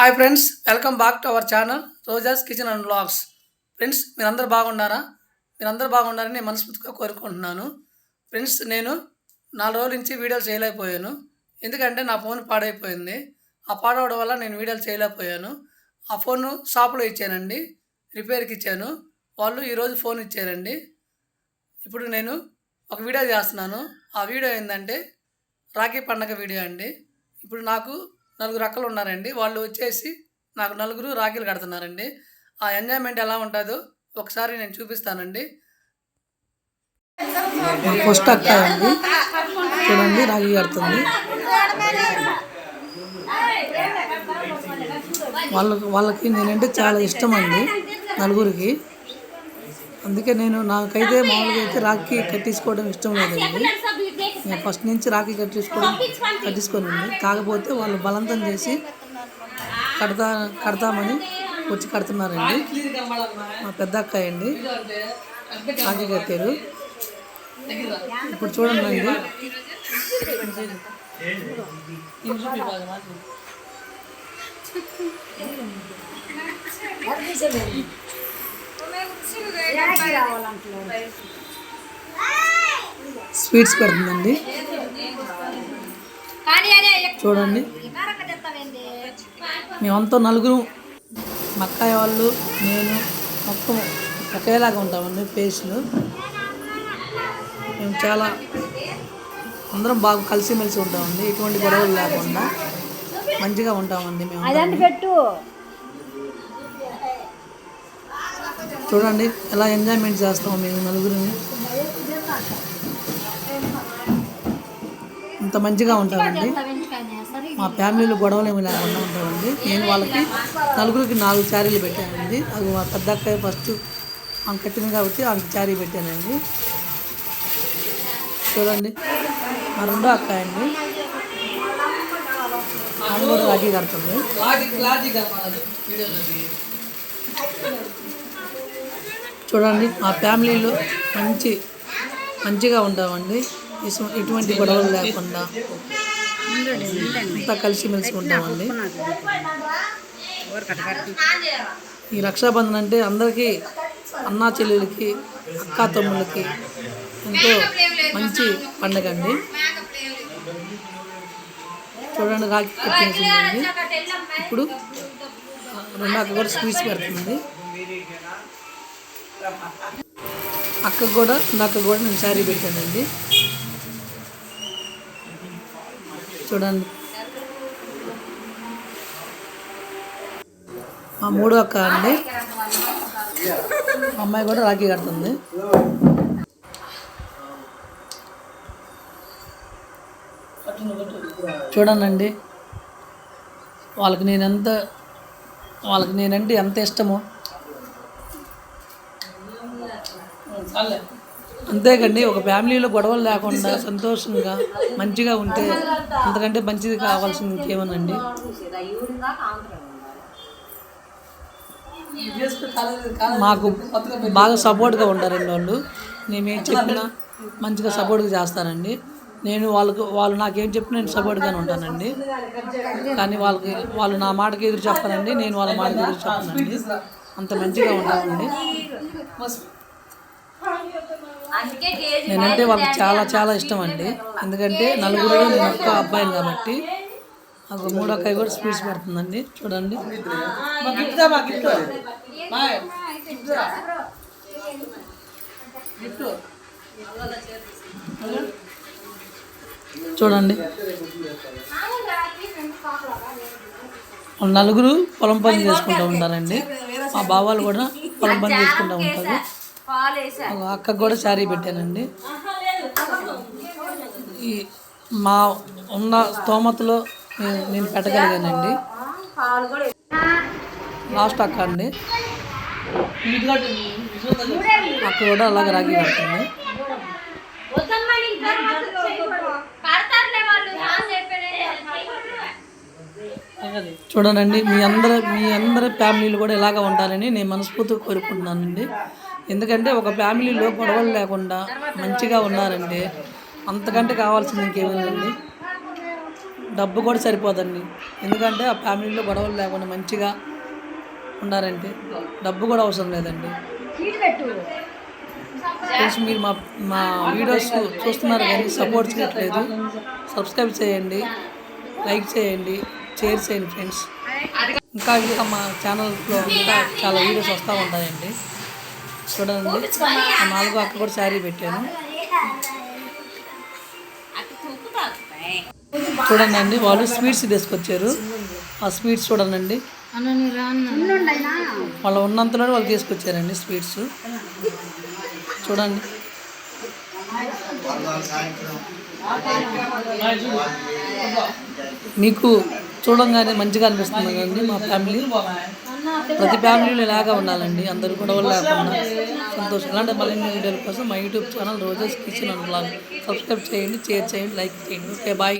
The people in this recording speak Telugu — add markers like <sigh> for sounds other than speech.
Hi friends welcome back to our channel Roja's kitchen and blogs friends మీరందరూ బాగున్నారా? మీరందరూ బాగున్నారని నేను మనస్ఫూర్తిగా కోరుకుంటున్నాను. ఫ్రెండ్స్ నేను నాలుగు రోజుల నుంచి వీడియోలు చేయలేకపోయాను. ఎందుకంటే నా ఫోన్ పాడైపోయింది. ఆ పాడవడం వల్ల నేను వీడియోలు చేయలేకపోయాను. ఆ ఫోన్ షాప్లో ఇచ్చానండి. రిపేర్కి ఇచ్చాను. వాళ్ళు ఈరోజు ఫోన్ ఇచ్చారండి. ఇప్పుడు నేను ఒక వీడియో చేస్తున్నాను. ఆ వీడియో ఏంటంటే రాఖీ పండగ వీడియో అండి. ఇప్పుడు నాకు నలుగురు అక్కలు ఉన్నారండి. వాళ్ళు వచ్చేసి నాకు నలుగురు రాఖీలు కడుతున్నారండి. ఆ ఎంజాయ్మెంట్ ఎలా ఉంటుందో ఒకసారి నేను చూపిస్తానండి. ఫస్ట్ అక్క అండి. చూడండి రాఖీ కడుతుంది. వాళ్ళకి వాళ్ళకి నేనంటే చాలా ఇష్టం అండి నలుగురికి. అందుకే నేను నాకైతే మామూలుగా అయితే రాఖీ కట్టించుకోవడం ఇష్టం లేదండి. నేను ఫస్ట్ నుంచి రాఖీ కట్టించుకోవడం కట్టించుకోనండి. కాకపోతే వాళ్ళు బలవంతం చేసి కడతా కడతామని వచ్చి కడుతున్నారండి. మా పెద్ద అక్కయ్య అండి. రాఖీ కట్టారు. ఇప్పుడు చూడండి. అండి స్వీట్స్ పెడుతుందండి. చూడండి. మేమంతా నలుగురు మక్కాయ వాళ్ళు నేను మొత్తం ఒకేలాగా ఉంటామండి ఫేస్లు మేము చాలా అందరం బాగా కలిసిమెలిసి ఉంటామండి ఎటువంటి గొడవలు లేకుండా మంచిగా ఉంటామండి మేము. పెట్టు. చూడండి ఎలా ఎంజాయ్మెంట్ చేస్తాము మేము నలుగురిని. ఇంత మంచిగా ఉంటామండి మా ఫ్యామిలీలో గొడవలు ఏమి లేకుండా ఉంటామండి. నేను వాళ్ళకి నలుగురికి నాలుగు చారీలు పెట్టానండి. అది మా పెద్ద అక్కయ్య ఫస్ట్ ఆమె కట్టింది కాబట్టి ఆమెకి చారీ పెట్టానండి. చూడండి మా రెండో అక్కయ్య అండి. ఆమె కూడా రాఖీ కడుతుంది. చూడండి. మా ఫ్యామిలీలో మంచి మంచిగా ఉంటామండి ఎటువంటి గొడవలు లేకుండా అంతా కలిసిమెలిసి ఉంటామండి ఈ రక్షాబంధన్ అంటే అందరికీ అన్నా చెల్లెలకి అక్కా తమ్ముళ్ళకి ఎంతో మంచి పండగ అండి చూడండి రాఖీ కట్టేసిందండి ఇప్పుడు రెండు అక్క కూడా స్వీట్స్ పెడుతుంది. అక్క కూడా నాకు కూడా నేను శారీ పెట్టానండి. చూడండి. మా మూడో అక్క అండి. మా అమ్మాయి కూడా రాఖీ కడుతుంది. చూడండి వాళ్ళకి నేను ఎంత వాళ్ళకి నేనంటే ఎంత ఇష్టమో. అంతేకండి ఒక ఫ్యామిలీలో గొడవలు లేకుండా సంతోషంగా మంచిగా ఉంటే అంతకంటే మంచిది కావాల్సింది ఇంకేమోనండి. మాకు బాగా సపోర్ట్గా ఉంటారండి వాళ్ళు. నేను ఏం చెప్పినా మంచిగా సపోర్ట్గా చేస్తారండి నేను వాళ్ళకు వాళ్ళు నాకేం చెప్పినా నేను సపోర్ట్గానే ఉంటానండి. కానీ వాళ్ళకి వాళ్ళు నా మాటకి ఎదురు చెప్పారండి నేను వాళ్ళ మాటకి ఎదురు చెప్పానండి. అంత మంచిగా ఉంటామండి నేనంటే వాళ్ళకి చాలా చాలా ఇష్టం అండి. ఎందుకంటే నలుగురు నేను ఒక్క అబ్బాయిని కాబట్టి ఒక మూడో అక్కాయి కూడా స్పీడ్స్ పెడుతుందండి. చూడండి. చూడండి. నలుగురు పొలం పని చేసుకుంటూ ఉంటారండి మా బావాలు కూడా <laughs> పొలం పని చేసుకుంటూ ఉంటారు. అక్కకు కూడా శారీ పెట్టానండి. ఈ మా ఉన్న స్తోమతలో నేను- పెట్టగలిగానండి. లాస్ట్ అక్క అండి. అక్క కూడా అలాగే రాగి కడుతుంది. చూడండి మీ అందరి మీ అందరి ఫ్యామిలీలు కూడా ఇలాగ ఉండాలని నేను మనస్ఫూర్తిగా కోరుకుంటున్నానండి. ఎందుకంటే ఒక ఫ్యామిలీలో గొడవలు లేకుండా మంచిగా ఉన్నారంటే అంతకంటే కావాల్సింది ఇంకేముందండి డబ్బు కూడా సరిపోదండి. ఎందుకంటే ఆ ఫ్యామిలీలో గొడవలు లేకుండా మంచిగా ఉన్నారంటే డబ్బు కూడా అవసరం లేదండి. ఫ్రెండ్స్ మీరు మా మా వీడియోస్ చూస్తున్నారు కానీ సపోర్ట్ చేయట్లేదు సబ్స్క్రైబ్ చేయండి. లైక్ చేయండి. షేర్ చేయండి ఫ్రెండ్స్. ఇంకా ఇంకా మా ఛానల్లో ఇంకా చాలా వీడియోస్ వస్తూ ఉంటాయండి. చూడండి. ఆ నాలుగు అక్క కూడా శారీ పెట్టాను. చూడండి అండి వాళ్ళు స్వీట్స్ తీసుకొచ్చారు. ఆ స్వీట్స్ చూడండి వాళ్ళు ఉన్నంతలో వాళ్ళు తీసుకొచ్చారండి స్వీట్స్. చూడండి. మీకు చూడంగానే మంచిగా అనిపిస్తుంది కదండి మా ఫ్యామిలీ. ప్రతి ఫ్యామిలీలో ఇలాగా ఉండాలండి. అందరూ గొడవలు లేకుండా సంతోషం ఇలాంటి మళ్ళీ వీడియోల కోసం మా యూట్యూబ్ ఛానల్ రోజెస్ కిచెన్ అనుకున్నాను సబ్స్క్రైబ్ చేయండి షేర్ చేయండి లైక్ చేయండి. Okay bye.